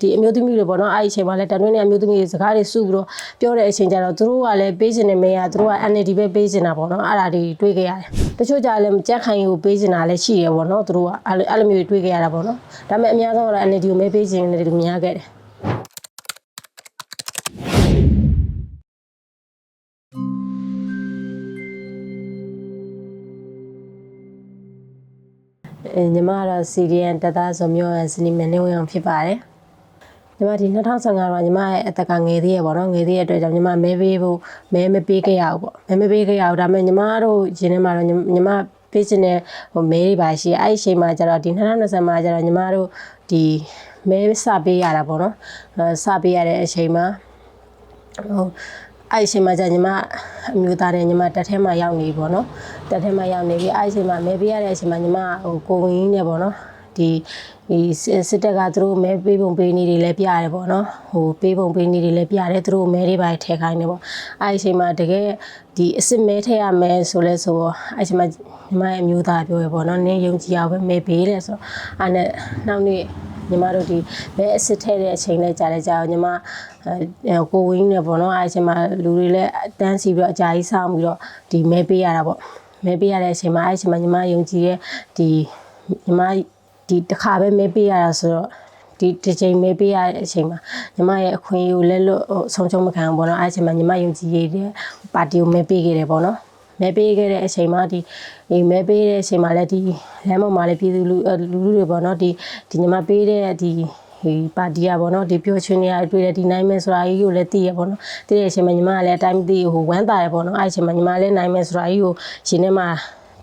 ဒီအမျိုးသမီးတွေပေါ့နော်အဲ့ဒီအချိန်မှာလည်းတန်တွင်းနဲ့အမျိုးသမီးတွေစကားတွေစုပြီးတော့ပြောတဲ့အချိန်ကျတော့သူတို့ကလည်းပေးချင်တဲ့မေးရသူတို့က NLD ပဲပေးချင်တာပေါ့နော်အဲ့ဒါတွေတွေးခဲ့ရတယ်တချို့ကြလည်းကြက်ခိုင်ကိုပေးချင်တာလည်းရှိရပေါ့နော်သူတို့ကအဲ့လိုအဲ့လိုမျိုးတွေးခဲ့ရတာပေါ့နော်ဒါပေမဲ့အများဆုံးကတော့ NLD ကိုမဲပေးချင်တယ်လို့များခဲ့တယ်အဲညီမကတော့ CDN တက်သားဆိုမျိုးရဲ့စနီမန်နေဝင်အောင်ဖြစ်ပါတယ် ညီမဒီ2015တော့ညီမရဲ့အသက်ကငယ်သေးရပေါ့နော်ငယ်သေးရတဲ့အတွက်ကြောင့်ညီမမဲပေးဖို့မဲမပေးခဲ့ရဘူးပေါ့မဲမပေးခဲ့ရဘူးဒါပေမဲ့ညီမတို့ရင်းထဲမှာတော့ညီညီမပေးချင်တဲ့ဟိုမဲတွေပါရှိအဲ့ဒီအချိန်မှာကျတော့ဒီ2020မှာကျတော့ညီမတို့ဒီမဲစပေးရတာပေါ့နော်အဲစပေးရတဲ့အချိန်မှာဟိုအဲ့ဒီအချိန်မှာကျညီမအမျိုးသားနဲ့ညီမတက်ထဲမှာရောက်နေပြီပေါ့နော်တက်ထဲမှာရောက်နေပြီအဲ့ဒီအချိန်မှာမဲပေးရတဲ့အချိန်မှာညီမဟိုကိုဝင်ကြီးနဲ့ပေါ့နော် ဒီဒီစစ်တပ်ကသူတို့မဲပေးပုံပေးနေတွေလည်းပြရတယ်ပေါ့နော်ဟိုပေးပုံပေးနေတွေလည်းပြရတယ်သူတို့မဲတွေပါထည့်ခိုင်းတယ်ပေါ့အဲ့ဒီအချိန်မှာတကယ်ဒီအစ်စ်မဲထည့်ရမယ်ဆိုလဲဆိုတော့အဲ့ဒီအချိန်မှာညီမရဲ့အမျိုးသားပြောရပေါ့နော်နင်းယုံကြည်အောင်ပဲမဲပေးတယ်ဆိုတော့အဲ့နဲ့နောက်နေ့ညီမတို့ဒီဘဲအစ်စ်ထဲတဲ့အချိန်လေးကြာလဲကြာအောင်ညီမအဲကိုဝင်းနေပေါ့နော်အဲအချိန်မှာလူတွေလည်းတန်းစီပြီးတော့အကြာကြီးစောင့်ပြီးတော့ဒီမဲပေးရတာပေါ့မဲပေးရတဲ့အချိန်မှာအဲအချိန်မှာညီမယုံကြည်ရဲ့ဒီညီမ ဒီတစ်ခါပဲမဲပေးရတာဆိုတော့ဒီတစ်ချိန်မဲပေးရတဲ့အချိန်မှာညီမရဲ့အခွင့်အရေးကိုလက်လွတ်ဟိုဆုံးချုံမခံဘူးပေါ့နော်အဲအချိန်မှာညီမယုံကြည်ရတဲ့ပါတီကိုမဲပေးခဲ့တယ်ပေါ့နော်မဲပေးခဲ့တဲ့အချိန်မှာဒီဒီမဲပေးတဲ့အချိန်မှာလည်းဒီလမ်းပေါ်မှာလည်းပြည်သူလူအဲလူလူတွေပေါ့နော်ဒီဒီညီမပေးတဲ့ဒီဒီပါတီကပေါ့နော်ဒီပြောချင်နေရတွေ့တဲ့ဒီနိုင်မယ်ဆိုတာကြီးကိုလည်းသိရပေါ့နော်သိတဲ့အချိန်မှာညီမကလည်းအတိုင်းမသိဟိုဝမ်းသာရပေါ့နော်အဲ့ဒီအချိန်မှာညီမလည်းနိုင်မယ်ဆိုတာကြီးကိုရှင်ထဲမှာ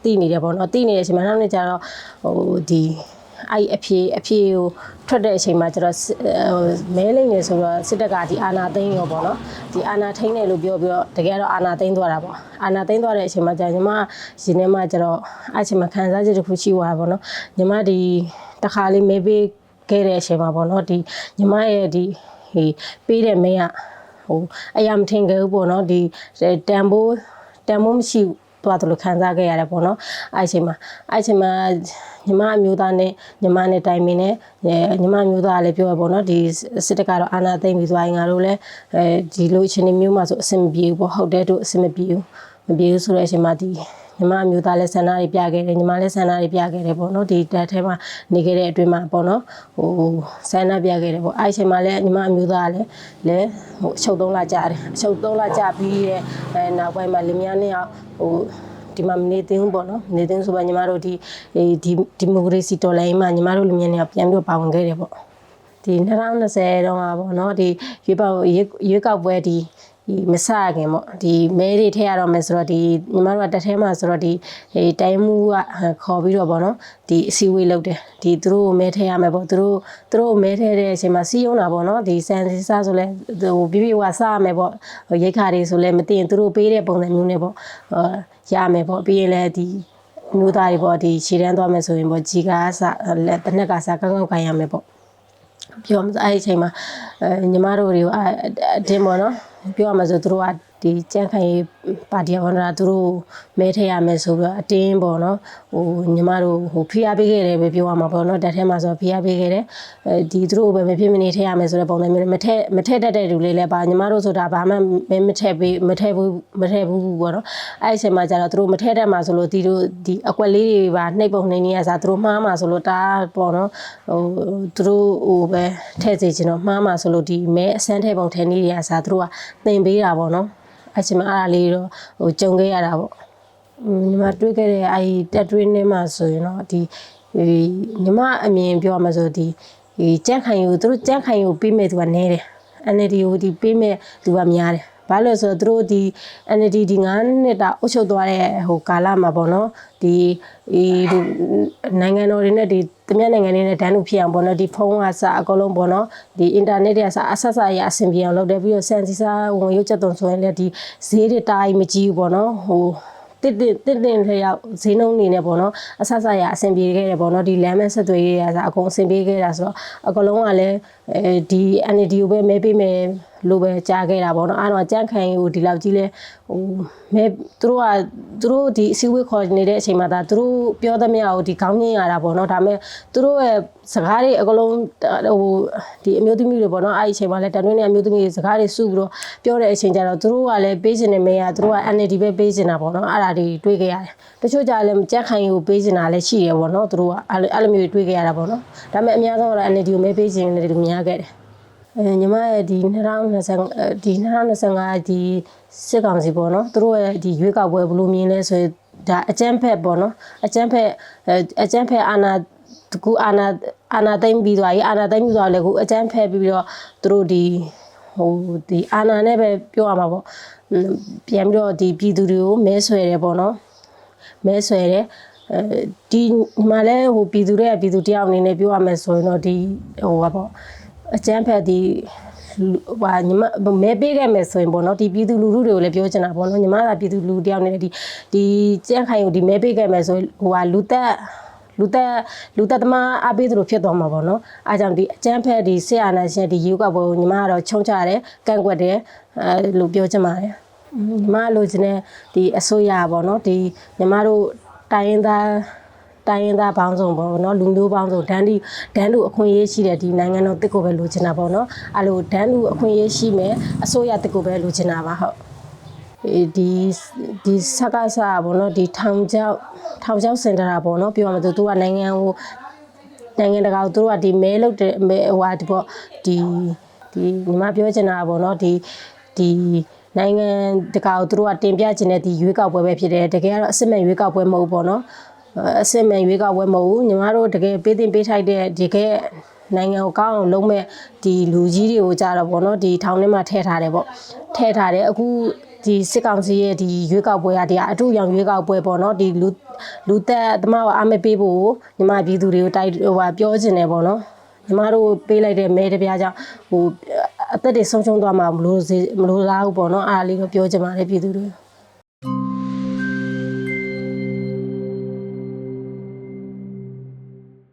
သိနေတယ်ပေါ့နော်သိနေတဲ့အချိန်မှာနောက်နေ့ကျတော့ဟိုဒီ အဲ့အဖြေအဖြေကိုထွက်တဲ့အချိန်မှာကျတော့စစ်ဟိုမဲလိမ့်နေဆိုတော့စစ်တပ်ကဒီအာနာသိန်းရောပေါ့နော်ဒီအာနာထိန်းတယ်လို့ပြောပြီးတော့တကယ်တော့အာနာသိန်းသွားတာပေါ့အာနာသိန်းသွားတဲ့အချိန်မှာကျညီမရှင်ထဲမှာကျတော့အဲ့အချိန်မှာခံစားချက်တစ်ခုရှိသွားတာပေါ့နော်ညီမဒီတစ်ခါလေးမဲပေးခဲ့တဲ့အချိန်မှာပေါ့နော်ဒီညီမရဲ့ဒီဟေးပေးတဲ့မဲကဟိုအရာမထင်ခဲ့ဘူးပေါ့နော်ဒီတန်ဖိုးတန်ဖိုးမရှိဘူး သွားတယ်လို့ခံစားခဲ့ရတယ်ပေါ့နော်အဲ့အချိန်မှာအဲ့အချိန်မှာညီမအမျိုးသားနဲ့ညီမနဲ့တိုင်ပင်နဲ့ညီမအမျိုးသားကလည်းပြောရပေါ့နော်ဒီစစ်တပ်ကတော့အာဏာသိမ်းပြီးသွားရင်ငါတို့လည်းအဲဒီလိုအချိန်မျိုးမှာဆိုအဆင်မပြေဘူးပေါ့ဟုတ်တယ်တို့အဆင်မပြေဘူးမပြေဘူးဆိုတဲ့အချိန်မှာဒီ ညီမအမျိုးသားလည်းဆန္ဒတွေပြခဲ့တယ်ညီမလည်းဆန္ဒတွေပြခဲ့တယ်ပေါ့နော်ဒီတက်ထဲမှာနေခဲ့တဲ့အတွင်းမှာပေါ့နော်ဟိုဆန္ဒပြခဲ့တယ်ပေါ့အဲ့အချိန်မှာလည်းညီမအမျိုးသားကလည်းလည်းဟိုအချုပ်သုံးလကြာတယ်အချုပ်သုံးလကြာပြီးတဲ့အဲနောက်ပိုင်းမှာလင်မယားနှစ်ယောက်ဟိုဒီမှာမနေသေးဘူးပေါ့နော်မနေသေးဘူးဆိုပါညီမတို့ဒီဒီဒီမိုကရေစီတော်လှန်ရေးမှာညီမတို့လူမျိုးတွေကပြန်ပြီးတော့ပါဝင်ခဲ့တယ်ပေါ့ဒီ2020တုန်းကပေါ့နော်ဒီရွေးပေါက်ရွေးကောက်ပွဲဒီ ဒီမစခင်ပေါ့ဒီမဲတွေထည့်ရတော့မယ်ဆိုတော့ဒီညီမတို့ကတက်ထဲမှာဆိုတော့ဒီဒီတိုင်းမှုကခေါ်ပြီးတော့ပေါ့နော်ဒီအစည်းအဝေးလုပ်တယ်ဒီသူတို့မဲထည့်ရမယ်ပေါ့သူတို့သူတို့မဲထည့်တဲ့အချိန်မှာစီးရုံးတာပေါ့နော်ဒီစံစီစားဆိုလဲဟိုပြပြဝါစားရမယ်ပေါ့ရိတ်ခါတွေဆိုလဲမသိရင်သူတို့ပေးတဲ့ပုံစံမျိုးနဲ့ပေါ့အာရမယ်ပေါ့ပြီးရင်လည်းဒီမျိုးသားတွေပေါ့ဒီခြေတန်းသွားမယ်ဆိုရင်ပေါ့ကြီးကားစလက်တစ်နက်ကစားကောက်ကောက်ခိုင်းရမယ်ပေါ့ပြောမှအဲ့ဒီအချိန်မှာအဲညီမတို့တွေကိုအတင်းပေါ့နော် ပြောရမှာဆိုသူတို့ကဒီကြန့်ခိုင် ပါတီဘောနာသူတို့မဲထည့်ရမယ်ဆိုပြီးတော့အတင်းပေါ့နော်ဟိုညီမတို့ဟိုဖိအားပေးခဲ့တယ်ပဲပြောရမှာပေါ့နော်တက်ထဲမှာဆိုဖိအားပေးခဲ့တယ်အဲဒီသူတို့ပဲမဖြစ်မနေထည့်ရမယ်ဆိုတဲ့ပုံစံမျိုးမထည့်မထည့်တတ်တဲ့လူလေးလည်းပါညီမတို့ဆိုတာဘာမှမဲမထည့်ပေးမထည့်ဘူးမထည့်ဘူးပေါ့နော်အဲ့ဒီအချိန်မှာကျတော့သူတို့မထည့်တတ်မှာဆိုလို့ဒီတို့ဒီအကွက်လေးတွေပါနှိပ်ပုံနှိပ်နေရစားသူတို့မှားမှာဆိုလို့တားပေါ့နော်ဟိုသူတို့ဟိုပဲထည့်စေချင်တော့မှားမှာဆိုလို့ဒီမဲအစမ်းထည့်ပုံထည့်နေရစားသူတို့ကသင်ပေးတာပေါ့နော် အချိန်မှာအဲ့ဒါလေးတော့ဟိုကြုံခဲ့ရတာပေါ့ညီမတွေ့ခဲ့တဲ့အဲ့ဒီတက်တွင်းနေမှာဆိုရင်တော့ဒီညီမအမြင်ပြောရမှာဆိုဒီဒီကြက်ခိုင်ကိုသူတို့ကြက်ခိုင်ကိုပြီးမဲ့သူကနေတယ် NLD ကိုဒီပြီးမဲ့သူကများတယ် ဘာလို့လဲဆိုတော့သူတို့ဒီ NLD ဒီ9နှစ်တာအုပ်ချုပ်သွားတဲ့ဟိုကာလမှာပေါ့နော်ဒီဒီနိုင်ငံတော်တွေနဲ့ဒီတမန်နိုင်ငံတွေနဲ့ဒန်းလူဖြစ်အောင်ပေါ့နော်ဒီဖုန်းကစအကုန်လုံးပေါ့နော်ဒီအင်တာနက်တွေကစအဆက်ဆက်ရအဆင်ပြေအောင်လုပ်တယ်ပြီးတော့စန်စီစာဝင်ရုပ်ချက်သွန်ဆိုရင်လည်းဒီဈေးတွေတားကြီးမကြီးဘူးပေါ့နော်ဟိုတစ်တစ်တစ်တင်လျောက်ဈေးနှုန်းနေနဲ့ပေါ့နော်အဆဆရအဆင်ပြေခဲ့တယ်ပေါ့နော်ဒီလမ်းမဆက်သွယ်ရေးရဆိုအကုန်အဆင်ပြေခဲ့တာဆိုတော့အကလုံးကလည်းအဲဒီ NLD ကိုပဲမဲပေးမယ် လိုပဲကြားခဲ့တာပေါ့နော်အားတော့ကြန့်ခိုင်ကိုဒီလောက်ကြီးလဲဟိုမဲသူတို့ကသူတို့ဒီအစည်းအဝေးခေါ်နေတဲ့အချိန်မှာဒါသူတို့ပြောသမျှကိုဒီခေါင်းညင်းရတာပေါ့နော်ဒါပေမဲ့သူတို့ရဲ့စကားတွေအကလုံးဟိုဒီအမျိုးသမီးတွေပေါ့နော်အဲ့ဒီအချိန်မှာလဲတန်တွင်းနဲ့အမျိုးသမီးတွေစကားတွေစုပြီးတော့ပြောတဲ့အချိန်ကျတော့သူတို့ကလည်းပေးခြင်းနဲ့မဲရသူတို့က NLD ပဲပေးခြင်းတာပေါ့နော်အဲ့ဒါတွေတွေးခဲ့ရတယ်တချို့ကြလည်းကြက်ခိုင်ကိုပေးခြင်းတာလည်းရှိရပေါ့နော်သူတို့ကအဲ့လိုအဲ့လိုမျိုးတွေးခဲ့ရတာပေါ့နော်ဒါပေမဲ့အများဆုံးကတော့ NLD ကိုမဲပေးခြင်းတွေများခဲ့တယ် အဲညီမရဲ့ဒီ2025ဒီ2025ဒီစစ်ကောင်စီပေါ့နော်သူတို့ရဲ့ဒီရွေးကောက်ပွဲဘယ်လိုမြင်လဲဆိုရင်ဒါအကျန်းဖက်ပေါ့နော်အကျန်းဖက်အဲအကျန်းဖက်အာနာတကူအာနာအာနာသိမ့်ပြီးသွားပြီအာနာသိမ့်ပြီးသွားလေကူအကျန်းဖက်ပြီးပြီးတော့သူတို့ဒီဟိုဒီအာနာနဲ့ပဲပြောရမှာပေါ့ဟွန်းပြန်ပြီးတော့ဒီပြည်သူတွေကိုမဲဆွဲတယ်ပေါ့နော်မဲဆွဲတယ်အဲဒီညီမလဲဟိုပြည်သူတွေကပြည်သူတယောက်အနေနဲ့ပြောရမယ်ဆိုရင်တော့ဒီဟိုပါပေါ့ အကျန်းဖက်ဒီလူဟာညီမမဲပေးခဲ့မယ်ဆိုရင်ပေါ့နော်ဒီပြည်သူလူထုတွေကိုလည်းပြောချင်တာပေါ့နော်ညီမကပြည်သူလူတယောက်အနေနဲ့ဒီဒီကျန်းခိုင်ကိုဒီမဲပေးခဲ့မယ်ဆိုရင်ဟိုဟာလူသက်လူသက်လူသက်သမားအပေးသလိုဖြစ်သွားမှာပေါ့နော်အားကြောင့်ဒီအကျန်းဖက်ဒီဆေးအာနာရှင်ဒီယူကဘောညီမကတော့ချုံချတယ်ကန့်ကွက်တယ်အဲလို့ပြောချင်ပါတယ်ညီမလိုချင်တဲ့ဒီအစိုးရပေါ့နော်ဒီညီမတို့တိုင်းရင်းသား တိုင်းရင်းသားပေါင်းစုံပေါ့နော်လူမျိုးပေါင်းစုံဒန်းဒီဒန်းလူအခွင့်အရေးရှိတဲ့ဒီနိုင်ငံတော်တစ်ကိုပဲလိုချင်တာပေါ့နော်အဲ့လိုဒန်းလူအခွင့်အရေးရှိမယ်အစိုးရတစ်ကိုပဲလိုချင်တာပါဟုတ်အေးဒီဒီစကားစားပေါ့နော်ဒီထောင်ချောက်ထောင်ချောက်စင်တာပေါ့နော်ပြောရမယ်သူကနိုင်ငံကိုနိုင်ငံတကာကိုသူတို့ကဒီမဲလုပ်တဲ့မဲဟိုဟာဒီပေါ့ဒီဒီညီမပြောချင်တာပေါ့နော်ဒီဒီနိုင်ငံတကာကိုသူတို့ကတင်ပြချင်တဲ့ဒီရွေးကောက်ပွဲပဲဖြစ်တယ်တကယ်ကတော့အစစ်မဲ့ရွေးကောက်ပွဲမဟုတ်ဘူးပေါ့နော် အစစ်မဲ့ရွေးကောက်ပွဲမဟုတ်ဘူးညီမတို့တကယ်ပေးတင်ပေးထိုက်တဲ့ဒီကဲနိုင်ငံကိုကောင်းအောင်လုပ်မဲ့ဒီလူကြီးတွေကိုကြတော့ပေါ့နော်ဒီထောင်ထဲမှာထည့်ထားတယ်ပေါ့ထည့်ထားတယ်အခုဒီစစ်ကောင်စီရဲ့ဒီရွေးကောက်ပွဲကဒီအထူးရောင်ရွေးကောက်ပွဲပေါ့နော်ဒီလူလူသက်သမားကိုအားမပေးဖို့ညီမပြည်သူတွေကိုတိုက်ဟိုဟာပြောချင်တယ်ပေါ့နော်ညီမတို့ပေးလိုက်တဲ့မဲတစ်ပြားကြောင့်ဟိုအသက်တွေဆုံးရှုံးသွားမှာမလို့စေမလို့လားဘူးပေါ့နော်အားလေးကိုပြောချင်ပါတယ်ပြည်သူတွေ